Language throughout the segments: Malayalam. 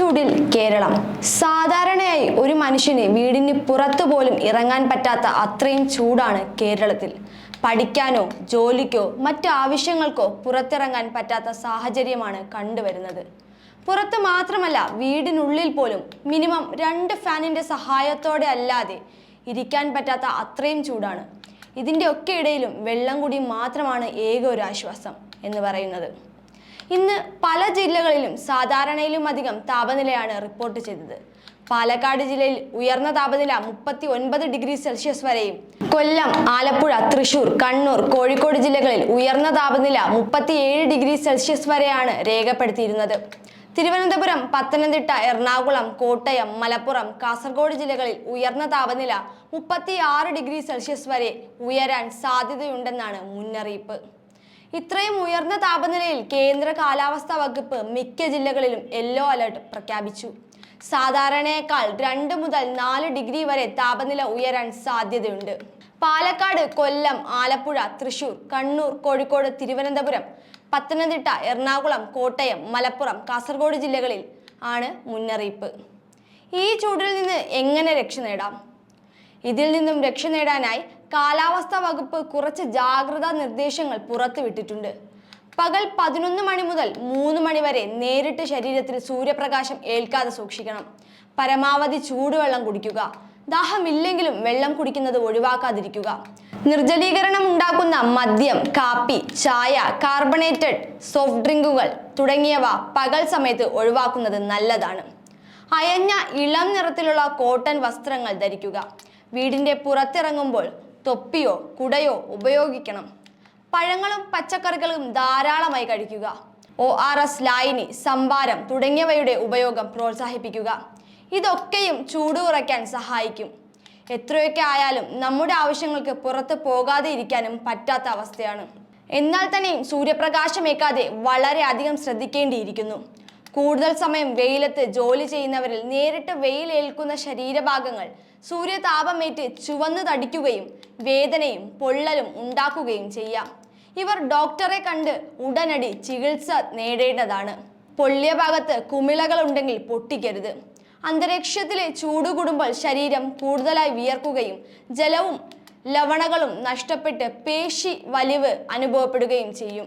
ചൂടിൽ കേരളം. സാധാരണയായി ഒരു മനുഷ്യന് വീടിന് പുറത്തു പോലും ഇറങ്ങാൻ പറ്റാത്ത അത്രയും ചൂടാണ് കേരളത്തിൽ. പഠിക്കാനോ ജോലിക്കോ മറ്റു ആവശ്യങ്ങൾക്കോ പുറത്തിറങ്ങാൻ പറ്റാത്ത സാഹചര്യമാണ് കണ്ടുവരുന്നത്. പുറത്ത് മാത്രമല്ല വീടിനുള്ളിൽ പോലും മിനിമം രണ്ട് ഫാനിന്റെ സഹായത്തോടെ അല്ലാതെ ഇരിക്കാൻ പറ്റാത്ത അത്രയും ചൂടാണ്. ഇതിന്റെ ഒക്കെ ഇടയിലും വെള്ളം കൂടി മാത്രമാണ് ഏക ഒരു ആശ്വാസം എന്ന് പറയുന്നത്. ഇന്ന് പല ജില്ലകളിലും സാധാരണയിലും അധികം താപനിലയാണ് റിപ്പോർട്ട് ചെയ്തത്. പാലക്കാട് ജില്ലയിൽ ഉയർന്ന താപനില മുപ്പത്തി ഒൻപത് ഡിഗ്രി സെൽഷ്യസ് വരെയും കൊല്ലം ആലപ്പുഴ തൃശൂർ കണ്ണൂർ കോഴിക്കോട് ജില്ലകളിൽ ഉയർന്ന താപനില മുപ്പത്തിയേഴ് ഡിഗ്രി സെൽഷ്യസ് വരെയാണ് രേഖപ്പെടുത്തിയിരുന്നത്. തിരുവനന്തപുരം പത്തനംതിട്ട എറണാകുളം കോട്ടയം മലപ്പുറം കാസർഗോഡ് ജില്ലകളിൽ ഉയർന്ന താപനില മുപ്പത്തിയാറ് ഡിഗ്രി സെൽഷ്യസ് വരെ ഉയരാൻ സാധ്യതയുണ്ടെന്നാണ് മുന്നറിയിപ്പ്. ഇത്രയും ഉയർന്ന താപനിലയിൽ കേന്ദ്ര കാലാവസ്ഥാ വകുപ്പ് മിക്ക ജില്ലകളിലും യെല്ലോ അലർട്ട് പ്രഖ്യാപിച്ചു. സാധാരണയേക്കാൾ രണ്ട് മുതൽ നാല് ഡിഗ്രി വരെ താപനില ഉയരാൻ സാധ്യതയുണ്ട്. പാലക്കാട് കൊല്ലം ആലപ്പുഴ തൃശൂർ കണ്ണൂർ കോഴിക്കോട് തിരുവനന്തപുരം പത്തനംതിട്ട എറണാകുളം കോട്ടയം മലപ്പുറം കാസർഗോഡ് ജില്ലകളിൽ ആണ് മുന്നറിയിപ്പ്. ഈ ചൂടിൽ നിന്ന് എങ്ങനെ രക്ഷ നേടാം? ഇതിൽ നിന്നും രക്ഷ നേടാനായി കാലാവസ്ഥാ വകുപ്പ് കുറച്ച് ജാഗ്രതാ നിർദ്ദേശങ്ങൾ പുറത്തുവിട്ടിട്ടുണ്ട്. പകൽ പതിനൊന്ന് മണി മുതൽ മൂന്ന് മണി വരെ നേരിട്ട് ശരീരത്തിൽ സൂര്യപ്രകാശം ഏൽക്കാതെ സൂക്ഷിക്കണം. പരമാവധി ചൂടുവെള്ളം കുടിക്കുക. ദാഹമില്ലെങ്കിലും വെള്ളം കുടിക്കുന്നത് ഒഴിവാക്കാതിരിക്കുക. നിർജലീകരണം ഉണ്ടാക്കുന്ന മദ്യം കാപ്പി ചായ കാർബണേറ്റഡ് സോഫ്റ്റ് ഡ്രിങ്കുകൾ തുടങ്ങിയവ പകൽ സമയത്ത് ഒഴിവാക്കുന്നത് നല്ലതാണ്. അയഞ്ഞ ഇളം നിറത്തിലുള്ള കോട്ടൺ വസ്ത്രങ്ങൾ ധരിക്കുക. വീടിന്റെ പുറത്തിറങ്ങുമ്പോൾ തൊപ്പിയോ കുടയോ ഉപയോഗിക്കണം. പഴങ്ങളും പച്ചക്കറികളും ധാരാളമായി കഴിക്കുക. ഒ ആർ എസ് ലായനി സംഭാരം തുടങ്ങിയവയുടെ ഉപയോഗം പ്രോത്സാഹിപ്പിക്കുക. ഇതൊക്കെയും ചൂട് കുറയ്ക്കാൻ സഹായിക്കും. എത്രയൊക്കെ ആയാലും നമ്മുടെ ആവശ്യങ്ങൾക്ക് പുറത്ത് പോകാതെ ഇരിക്കാനും പറ്റാത്ത അവസ്ഥയാണ്. എന്നാൽ തന്നെയും സൂര്യപ്രകാശമേക്കാതെ വളരെയധികം ശ്രദ്ധിക്കേണ്ടിയിരിക്കുന്നു. കൂടുതൽ സമയം വെയിലത്ത് ജോലി ചെയ്യുന്നവരിൽ നേരിട്ട് വെയിലേൽക്കുന്ന ശരീരഭാഗങ്ങൾ സൂര്യതാപമേറ്റ് ചുവന്ന് തടിക്കുകയും വേദനയും പൊള്ളലും ഉണ്ടാക്കുകയും ചെയ്യാം. ഇവർ ഡോക്ടറെ കണ്ട് ഉടനടി ചികിത്സ നേടേണ്ടതാണ്. പൊള്ളിയ ഭാഗത്ത് കുമിളകൾ ഉണ്ടെങ്കിൽ പൊട്ടിക്കരുത്. അന്തരീക്ഷത്തിലെ ചൂട് കൂടുമ്പോൾ ശരീരം കൂടുതലായി വിയർക്കുകയും ജലവും ലവണകളും നഷ്ടപ്പെട്ട് പേശി വലിവ് അനുഭവപ്പെടുകയും ചെയ്യും.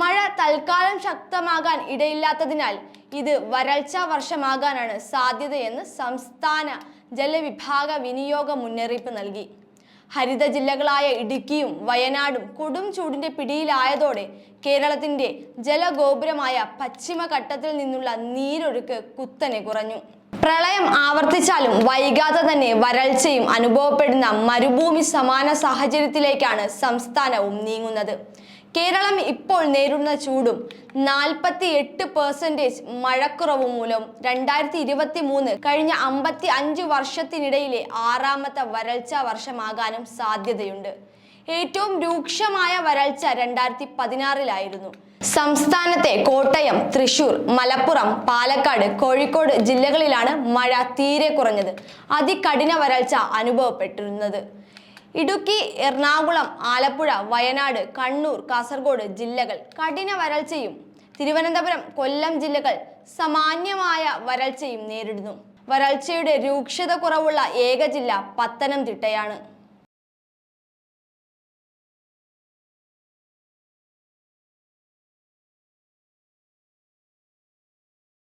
മഴ തൽക്കാലം ശക്തമാകാൻ ഇടയില്ലാത്തതിനാൽ ഇത് വരൾച്ച വർഷമാകാനാണ് സാധ്യതയെന്ന് സംസ്ഥാന ജലവിഭാഗ വിനിയോഗ മുന്നറിയിപ്പ് നൽകി. ഹരിത ജില്ലകളായ ഇടുക്കിയും വയനാടും കൊടും ചൂടിന്റെ പിടിയിലായതോടെ കേരളത്തിന്റെ ജലഗോപുരമായ പശ്ചിമഘട്ടത്തിൽ നിന്നുള്ള നീരൊഴുക്ക് കുത്തനെ കുറഞ്ഞു. പ്രളയം ആവർത്തിച്ചാലും വൈകാതെ തന്നെ വരൾച്ചയും അനുഭവപ്പെടുന്ന മരുഭൂമി സമാന സാഹചര്യത്തിലേക്കാണ് സംസ്ഥാനവും നീങ്ങുന്നത്. കേരളം ഇപ്പോൾ നേരിടുന്ന ചൂടും നാൽപ്പത്തി എട്ട് പെർസെന്റേജ് മഴക്കുറവ് മൂലം രണ്ടായിരത്തി ഇരുപത്തി മൂന്ന് കഴിഞ്ഞ അമ്പത്തി അഞ്ച് വർഷത്തിനിടയിലെ ആറാമത്തെ വരൾച്ച വർഷമാകാനും സാധ്യതയുണ്ട്. ഏറ്റവും രൂക്ഷമായ വരൾച്ച രണ്ടായിരത്തി പതിനാറിലായിരുന്നു സംസ്ഥാനത്തെ കോട്ടയം തൃശൂർ മലപ്പുറം പാലക്കാട് കോഴിക്കോട് ജില്ലകളിലാണ് മഴ തീരെ കുറഞ്ഞത്. അതികഠിന വരൾച്ച അനുഭവപ്പെട്ടിരുന്നത്. ഇടുക്കി എറണാകുളം ആലപ്പുഴ വയനാട് കണ്ണൂർ കാസർഗോഡ് ജില്ലകൾ കഠിന വരൾച്ചയും തിരുവനന്തപുരം കൊല്ലം ജില്ലകൾ സമാന്യമായ വരൾച്ചയും നേരിടുന്നു. വരൾച്ചയുടെ രൂക്ഷത കുറവുള്ള ഏക ജില്ല പത്തനംതിട്ടയാണ്.